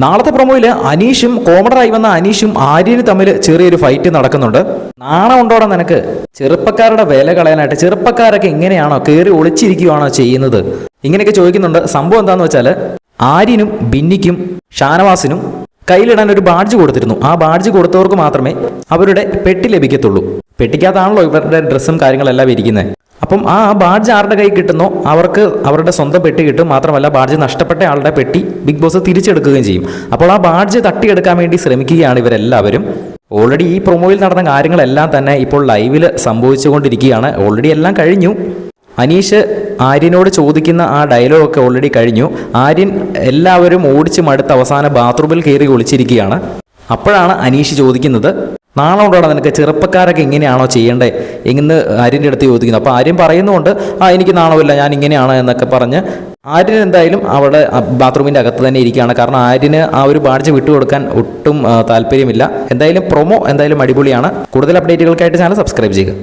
നാളത്തെ പ്രൊമോയിൽ അനീഷും കോമഡറായി വന്ന അനീഷും ആര്യനും തമ്മിൽ ചെറിയൊരു ഫൈറ്റ് നടക്കുന്നുണ്ട്. നാണം ഉണ്ടോടാ നിനക്ക്? ചെറുപ്പക്കാരുടെ വില കളയാനായിട്ട് ചെറുപ്പക്കാരൊക്കെ ഇങ്ങനെയാണോ കയറി ഒളിച്ചിരിക്കുകയാണോ ചെയ്യുന്നത്? ഇങ്ങനെയൊക്കെ ചോദിക്കുന്നുണ്ട്. സംഭവം എന്താണെന്ന് വെച്ചാൽ ആര്യനും ബിന്നിക്കും ഷാനവാസിനും കയ്യിലിടാൻ ഒരു ബാഡ്ജ് കൊടുത്തിരുന്നു. ആ ബാഡ്ജ് കൊടുത്തവർക്ക് മാത്രമേ അവരുടെ പെട്ടി ലഭിക്കത്തുള്ളൂ. പെട്ടിക്കകത്താണല്ലോ ഇവരുടെ ഡ്രസ്സും കാര്യങ്ങളെല്ലാം ഇരിക്കുന്നത് അപ്പം ആ ബാഡ്ജ് ആരുടെ കൈ കിട്ടുന്നോ? അവർക്ക് അവരുടെ സ്വന്തം പെട്ടി കിട്ടും. മാത്രമല്ല ബാഡ്ജ് നഷ്ടപ്പെട്ട ആളുടെ പെട്ടി ബിഗ് ബോസ് തിരിച്ചെടുക്കുകയും ചെയ്യും. അപ്പോൾ ആ ബാഡ്ജ് തട്ടിയെടുക്കാൻ വേണ്ടി ശ്രമിക്കുകയാണ് ഇവരെല്ലാവരും. ഓൾറെഡി ഈ പ്രൊമോയിൽ നടന്ന കാര്യങ്ങളെല്ലാം തന്നെ ഇപ്പോൾ ലൈവിൽ സംഭവിച്ചുകൊണ്ടിരിക്കുകയാണ്. ഓൾറെഡി എല്ലാം കഴിഞ്ഞു. അനീഷ് ആര്യനോട് ചോദിക്കുന്ന ആ ഡയലോഗൊക്കെ ഓൾറെഡി കഴിഞ്ഞു. ആര്യൻ എല്ലാവരും ഓടിച്ച് മടുത്ത് അവസാന ബാത്റൂമിൽ കയറി ഒളിച്ചിരിക്കുകയാണ്. അപ്പോഴാണ് അനീഷ് ചോദിക്കുന്നത് നാളെ കൊണ്ടാണ് നിനക്ക് ചെറുപ്പക്കാരൊക്കെ ഇങ്ങനെയാണോ ചെയ്യേണ്ടേ? ഇങ്ങനെ ആര്യന്റെ അടുത്ത് ചോദിക്കുന്നത് അപ്പോൾ ആര്യം പറയുന്നുണ്ട് ആ എനിക്ക് നാണമില്ല ഞാൻ ഇങ്ങനെയാണ് എന്നൊക്കെ പറഞ്ഞ് ആര്യൻ എന്തായാലും അവിടെ ബാത്റൂമിന്റെ അകത്ത് തന്നെ ഇരിക്കുകയാണ്. കാരണം ആര്യന് ആ ഒരു ബാഡ്ജ് വിട്ടുകൊടുക്കാൻ ഒട്ടും താല്പര്യമില്ല. എന്തായാലും പ്രൊമോ എന്തായാലും അടിപൊളിയാണ്. കൂടുതൽ അപ്ഡേറ്റുകൾക്കായിട്ട് ചാനൽ സബ്സ്ക്രൈബ് ചെയ്യുക.